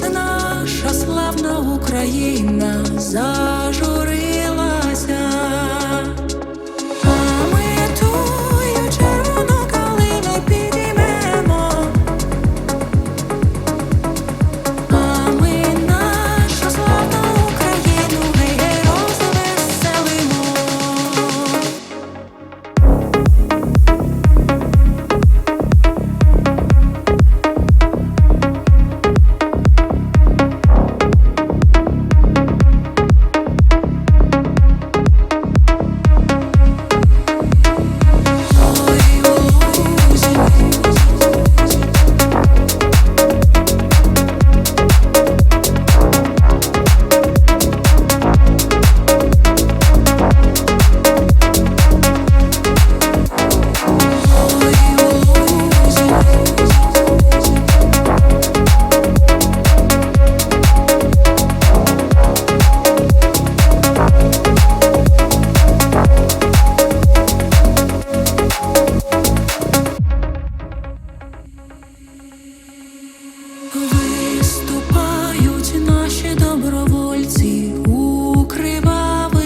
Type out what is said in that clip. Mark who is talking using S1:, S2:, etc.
S1: наша славна Україна. за. Виступають наші добровольці у кривавий.